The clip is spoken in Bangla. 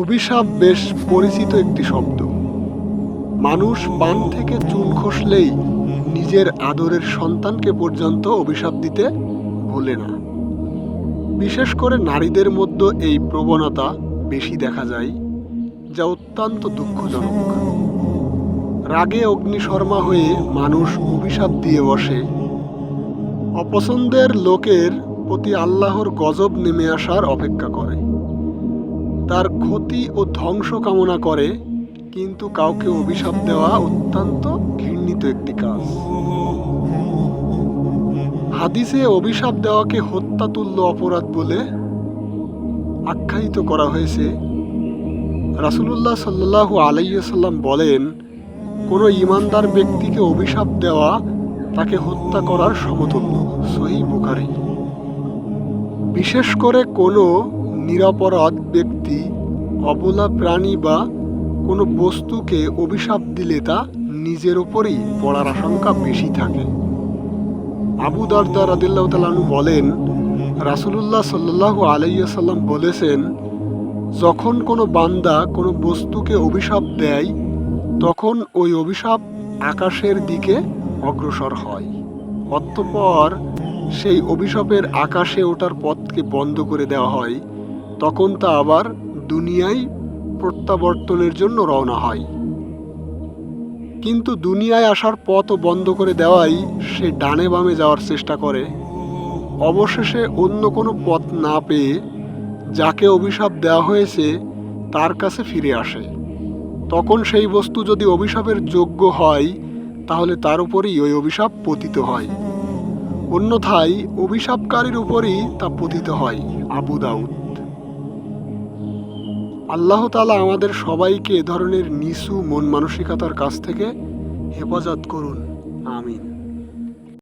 অভিশাপ বেশ পরিচিত একটি শব্দ। মানুষ পান থেকে চুন খসলেই নিজের আদরের সন্তানকে পর্যন্ত অভিশাপ দিতে ভোলে না। বিশেষ করে নারীদের মধ্যে এই প্রবণতা বেশি দেখা যায়, যা অত্যন্ত দুঃখজনক। রাগে অগ্নিশর্মা হয়ে মানুষ অভিশাপ দিয়ে বসে। অপছন্দের লোকের প্রতি আল্লাহর গজব নেমে আসার অপেক্ষা করে। তার ক্ষতি ও ধ্বংস কামনা করে, কিন্তু কাউকে অভিশাপ দেওয়া অত্যন্ত ঘৃণিত একটি কাজ। হাদিসে অভিশাপ দেওয়াকে হত্যাতুল্য অপরাধ বলে আখ্যায়িত করা হয়েছে। রাসুলুল্লাহ সাল্লাহু আলাইসাল্লাম বলেন, কোনো ইমানদার ব্যক্তিকে অভিশাপ দেওয়া তাকে হত্যা করার সমতুল্য সহি বুখারি। বিশেষ করে কোনো নিরাপরাধ ব্যক্তি, অবলা প্রাণী বা কোনো বস্তুকে অভিশাপ দিলে তা নিজের ওপরেই পড়ার আশঙ্কা বেশি থাকে। আবু দারদা রাদিল্লাহ তালানু বলেন, রাসুলুল্লাহ সাল্লাহ আলাইসাল্লাম বলেছেন, যখন কোনো বান্দা কোনো বস্তুকে অভিশাপ দেয়, তখন ওই অভিশাপ আকাশের দিকে অগ্রসর হয়। অতঃপর সেই অভিশাপের আকাশে ওঠার পথকে বন্ধ করে দেওয়া হয়। তখন তা আবার দুনিয়ায় প্রত্যাবর্তনের জন্য রওনা হয়। কিন্তু দুনিয়ায় আসার পথও বন্ধ করে দেওয়াই সে ডানে বামে যাওয়ার চেষ্টা করে। অবশেষে অন্য কোনো পথ না পেয়ে যাকে অভিশাপ দেওয়া হয়েছে তার কাছে ফিরে আসে। তখন সেই বস্তু যদি অভিশাপের যোগ্য হয়, তাহলে তার উপরই ওই অভিশাপ পতিত হয়। অন্যথায় অভিশাপকারীর উপরই তা পতিত হয় আবু দাউদ। আল্লাহ তালা আমাদের সবাইকে এ ধরনের নিচু মন মানসিকতার কাছ থেকে হেফাজত করুন। আমিন।